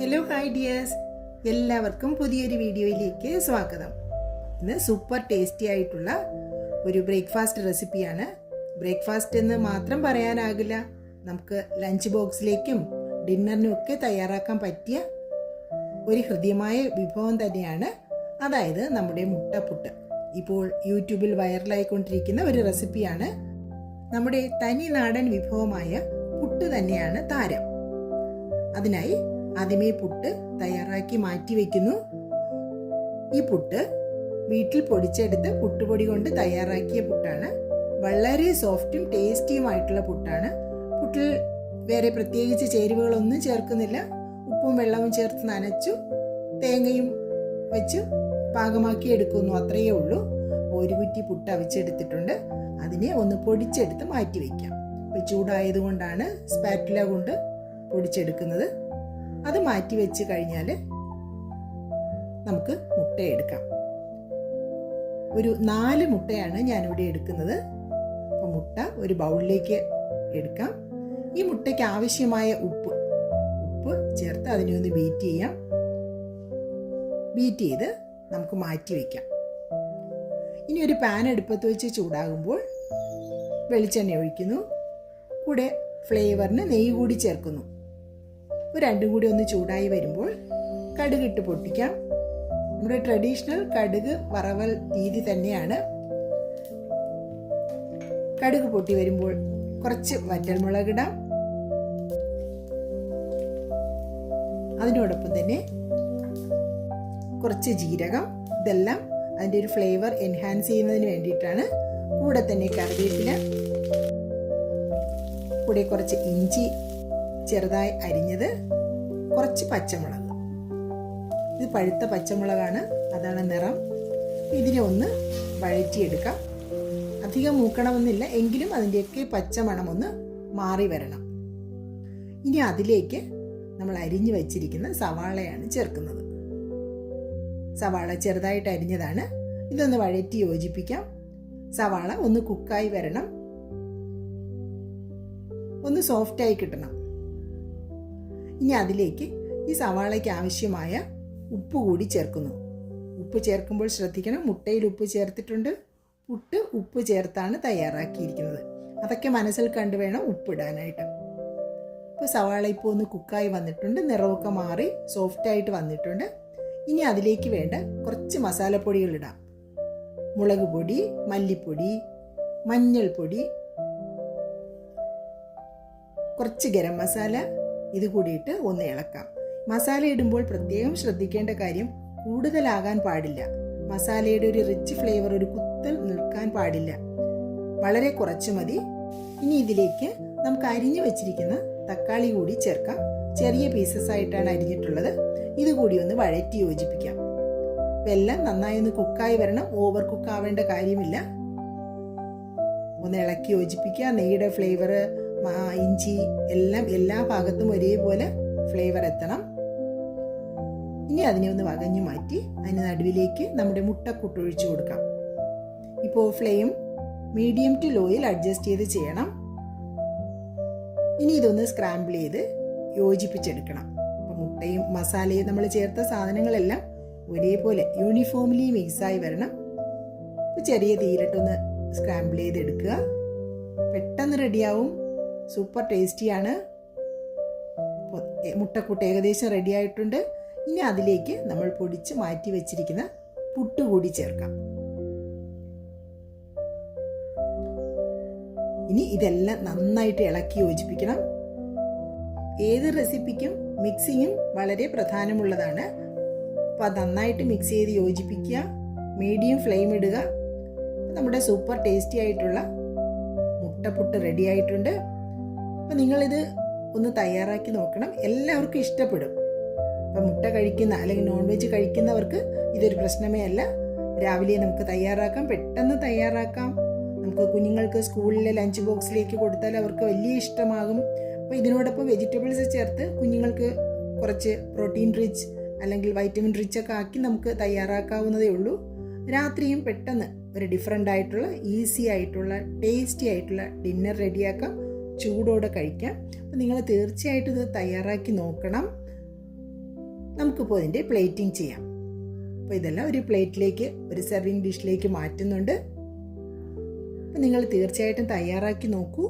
Hello hi dears എല്ലാവർക്കും പുതിയൊരു വീഡിയോയിലേക്ക് സ്വാഗതം. ഇന്ന് സൂപ്പർ ടേസ്റ്റി ആയിട്ടുള്ള ഒരു ബ്രേക്ക്ഫാസ്റ്റ് റെസിപ്പിയാണ് ബ്രേക്ക്ഫാസ്റ്റ് എന്ന് മാത്രം പറയാനാകില്ല. നമുക്ക് ലഞ്ച് ബോക്സിലേക്കും ഡിന്നറിനും ഒക്കെ തയ്യാറാക്കാൻ പറ്റിയ ഒരു ഹൃദ്യമായ വിഭവം തന്നെയാണ്. അതായത് നമ്മുടെ മുട്ടപ്പുട്ട് ഇപ്പോൾ യൂട്യൂബിൽ വൈറലായിക്കൊണ്ടിരിക്കുന്ന ഒരു റെസിപ്പിയാണ് നമ്മുടെ തനി നാടൻ വിഭവമായ പുട്ട് തന്നെയാണ് താരം. അതിനായി ആദ്യമേ പുട്ട് തയ്യാറാക്കി മാറ്റി വയ്ക്കുന്നു ഈ പുട്ട് വീട്ടിൽ പൊടിച്ചെടുത്ത് പുട്ടുപൊടി കൊണ്ട് തയ്യാറാക്കിയ പുട്ടാണ്. വളരെ സോഫ്റ്റും ടേസ്റ്റിയുമായിട്ടുള്ള പുട്ടാണ്. പുട്ടിൽ വേറെ പ്രത്യേകിച്ച് ചേരുവകളൊന്നും ചേർക്കുന്നില്ല. ഉപ്പും വെള്ളവും ചേർത്ത് നനച്ചു തേങ്ങയും വെച്ച് പാകമാക്കി എടുക്കുന്നു. അത്രയേ ഉള്ളൂ. ഒരു കുറ്റി പുട്ട് അവിച്ചെടുത്തിട്ടുണ്ട്. അതിനെ ഒന്ന് പൊടിച്ചെടുത്ത് മാറ്റി വയ്ക്കാം ഇപ്പോൾ ചൂടായതുകൊണ്ടാണ് സ്പാറ്റുല കൊണ്ട് പൊടിച്ചെടുക്കുന്നത്. അത് മാറ്റി വെച്ച് കഴിഞ്ഞാൽ നമുക്ക് മുട്ട എടുക്കാം ഒരു നാല് മുട്ടയാണ് ഞാനിവിടെ എടുക്കുന്നത്. അപ്പോൾ മുട്ട ഒരു ബൗളിലേക്ക് എടുക്കാം. ഈ മുട്ടയ്ക്ക് ആവശ്യമായ ഉപ്പ് ഉപ്പ് ചേർത്ത് അതിനെ ഒന്ന് ബീറ്റ് ചെയ്യാം. ബീറ്റ് ചെയ്ത് നമുക്ക് മാറ്റി വയ്ക്കാം ഇനി ഒരു പാൻ അടുപ്പത്ത് വെച്ച് ചൂടാകുമ്പോൾ വെളിച്ചെണ്ണ ഒഴിക്കുന്നു. കൂടെ ഫ്ലേവറിന് നെയ്യ് കൂടി ചേർക്കുന്നു. രണ്ടും കൂടി ഒന്ന് ചൂടായി വരുമ്പോൾ കടുകിട്ട് പൊട്ടിക്കാം. നമ്മുടെ ട്രഡീഷണൽ കടുക് വറവൽ രീതി തന്നെയാണ്. കടുക് പൊട്ടി വരുമ്പോൾ കുറച്ച് വറ്റൽമുളകിടാം അതിനോടൊപ്പം തന്നെ കുറച്ച് ജീരകം ഇതെല്ലാം അതിന്റെ ഒരു ഫ്ലേവർ എൻഹാൻസ് ചെയ്യുന്നതിന് വേണ്ടിയിട്ടാണ് കൂടെ തന്നെ കറിവേപ്പില കൂടെ കുറച്ച് ഇഞ്ചി ചെറുതായി അരിഞ്ഞത് കുറച്ച് പച്ചമുളക്. ഇത് പഴുത്ത പച്ചമുളകാണ്. അതാണ് നിറം. ഇതിനെ ഒന്ന് വഴറ്റിയെടുക്കാം. അധികം മൂക്കണമെന്നില്ല എങ്കിലും അതിന്റെയൊക്കെ പച്ചമണം ഒന്ന് മാറി വരണം. ഇനി അതിലേക്ക് നമ്മൾ അരിഞ്ഞു വച്ചിരിക്കുന്ന സവാളയാണ് ചേർക്കുന്നത്. സവാള ചെറുതായിട്ട് അരിഞ്ഞതാണ്. ഇതൊന്ന് വഴറ്റി യോജിപ്പിക്കാം. സവാള ഒന്ന് കുക്കായി വരണം. ഒന്ന് സോഫ്റ്റായി കിട്ടണം. ഇനി അതിലേക്ക് ഈ സവാളയ്ക്ക് ആവശ്യമായ ഉപ്പ് കൂടി ചേർക്കുന്നു. ഉപ്പ് ചേർക്കുമ്പോൾ ശ്രദ്ധിക്കണം മുട്ടയിൽ ഉപ്പ് ചേർത്തിട്ടുണ്ട്. പുട്ട് ഉപ്പ് ചേർത്താണ് തയ്യാറാക്കിയിരിക്കുന്നത്. അതൊക്കെ മനസ്സിൽ കണ്ടു വേണം ഉപ്പിടാനായിട്ട്. ഇപ്പോൾ സവാള ഇപ്പോൾ ഒന്ന് കുക്കായി വന്നിട്ടുണ്ട് നിറമൊക്കെ മാറി സോഫ്റ്റായിട്ട് വന്നിട്ടുണ്ട്. ഇനി അതിലേക്ക് വേണ്ട കുറച്ച് മസാലപ്പൊടികൾ ഇടാം. മുളക് പൊടി മല്ലിപ്പൊടി മഞ്ഞൾപ്പൊടി കുറച്ച് ഗരം മസാല ഇത് കൂടിയിട്ട് ഒന്ന് ഇളക്കാം. മസാല ഇടുമ്പോൾ പ്രത്യേകം ശ്രദ്ധിക്കേണ്ട കാര്യം കൂടുതലാകാൻ പാടില്ല. മസാലയുടെ ഒരു റിച്ച് ഫ്ലേവർ ഒരു കുത്തൽ നിൽക്കാൻ പാടില്ല. വളരെ കുറച്ച് മതി. ഇനി ഇതിലേക്ക് നമുക്ക് അരിഞ്ഞു വെച്ചിരിക്കുന്ന തക്കാളി കൂടി ചേർക്കാം. ചെറിയ പീസസ് ആയിട്ടാണ് അരിഞ്ഞിട്ടുള്ളത്. ഇത് കൂടി ഒന്ന് വഴറ്റി യോജിപ്പിക്കാം. വെല്ലം നന്നായി ഒന്ന് കുക്കായി വരണം. ഓവർ കുക്ക് ആവേണ്ട കാര്യമില്ല. ഒന്ന് ഇളക്കി യോജിപ്പിക്കുക. നെയ്യുടെ ഫ്ലേവർ ഇഞ്ചി എല്ലാം എല്ലാ ഭാഗത്തും ഒരേപോലെ ഫ്ലേവർ എത്തണം. ഇനി അതിനെ ഒന്ന് വകഞ്ഞു മാറ്റി അതിന് നടുവിലേക്ക് നമ്മുടെ മുട്ടക്കൂട്ട് ഒഴിച്ചു കൊടുക്കാം. ഇപ്പോൾ ഫ്ലെയിം മീഡിയം ടു ലോയിൽ അഡ്ജസ്റ്റ് ചെയ്ത് ചെയ്യണം. ഇനി ഇതൊന്ന് സ്ക്രാമ്പിൾ ചെയ്ത് യോജിപ്പിച്ചെടുക്കണം. അപ്പോൾ മുട്ടയും മസാലയും നമ്മൾ ചേർത്ത സാധനങ്ങളെല്ലാം ഒരേപോലെ യൂണിഫോംലി മിക്സായി വരണം. ഇപ്പോൾ ചെറിയ തീയിലിട്ടൊന്ന് സ്ക്രാമ്പിൾ ചെയ്തെടുക്കുക. പെട്ടെന്ന് റെഡിയാവും സൂപ്പർ ടേസ്റ്റിയാണ്. മുട്ടക്കൂട്ട് ഏകദേശം റെഡി ആയിട്ടുണ്ട്. ഇനി അതിലേക്ക് നമ്മൾ പൊടിച്ച് മാറ്റി വെച്ചിരിക്കുന്ന പുട്ട് കൂടി ചേർക്കാം. ഇനി ഇതെല്ലാം നന്നായിട്ട് ഇളക്കി യോജിപ്പിക്കണം. ഏത് റെസിപ്പിക്കും മിക്സിങ്ങും വളരെ പ്രധാനമുള്ളതാണ്. അപ്പോൾ അത് നന്നായിട്ട് മിക്സ് ചെയ്ത് യോജിപ്പിക്കുക. മീഡിയം ഫ്ലെയിം ഇടുക. നമ്മുടെ സൂപ്പർ ടേസ്റ്റി ആയിട്ടുള്ള മുട്ടപ്പുട്ട് റെഡി ആയിട്ടുണ്ട്. അപ്പം നിങ്ങളിത് ഒന്ന് തയ്യാറാക്കി നോക്കണം. എല്ലാവർക്കും ഇഷ്ടപ്പെടും. അപ്പം മുട്ട കഴിക്കുന്ന അല്ലെങ്കിൽ നോൺ വെജ് കഴിക്കുന്നവർക്ക് ഇതൊരു പ്രശ്നമേ അല്ല. രാവിലെ നമുക്ക് തയ്യാറാക്കാം. പെട്ടെന്ന് തയ്യാറാക്കാം. നമുക്ക് കുഞ്ഞുങ്ങൾക്ക് സ്കൂളിലെ ലഞ്ച് ബോക്സിലേക്ക് കൊടുത്താൽ അവർക്ക് വലിയ ഇഷ്ടമാകും. അപ്പോൾ ഇതിനോടൊപ്പം വെജിറ്റബിൾസ് ചേർത്ത് കുഞ്ഞുങ്ങൾക്ക് കുറച്ച് പ്രോട്ടീൻ റിച്ച് അല്ലെങ്കിൽ വൈറ്റമിൻ റിച്ച് ഒക്കെ ആക്കി നമുക്ക് തയ്യാറാക്കാവുന്നതേ ഉള്ളൂ. രാത്രിയും പെട്ടെന്ന് ഒരു ഡിഫറെന്റ് ആയിട്ടുള്ള ഈസി ആയിട്ടുള്ള ടേസ്റ്റി ആയിട്ടുള്ള ഡിന്നർ റെഡിയാക്കാം ചൂടോടെ കഴിക്കാം. അപ്പോൾ നിങ്ങൾ തീർച്ചയായിട്ടും ഇത് തയ്യാറാക്കി നോക്കണം. നമുക്കിപ്പോൾ ഇതിന്റെ പ്ലേറ്റിംഗ് ചെയ്യാം. അപ്പോൾ ഇതെല്ലാം ഒരു പ്ലേറ്റിലേക്ക് ഒരു സെർവിങ് ഡിഷിലേക്ക് മാറ്റുന്നുണ്ട്. അപ്പം നിങ്ങൾ തീർച്ചയായിട്ടും തയ്യാറാക്കി നോക്കൂ.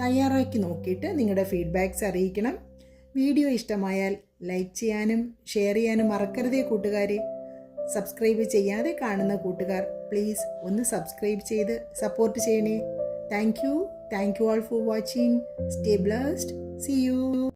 തയ്യാറാക്കി നോക്കിയിട്ട് നിങ്ങളുടെ ഫീഡ്ബാക്ക്സ് അറിയിക്കണം. വീഡിയോ ഇഷ്ടമായാൽ ലൈക്ക് ചെയ്യാനും ഷെയർ ചെയ്യാനും മറക്കരുതേ കൂട്ടുകാരെ. സബ്സ്ക്രൈബ് ചെയ്യാതെ കാണുന്ന കൂട്ടുകാർ പ്ലീസ് ഒന്ന് സബ്സ്ക്രൈബ് ചെയ്ത് സപ്പോർട്ട് ചെയ്യണേ. Thank Thank you all for watching. Stay blessed. See you.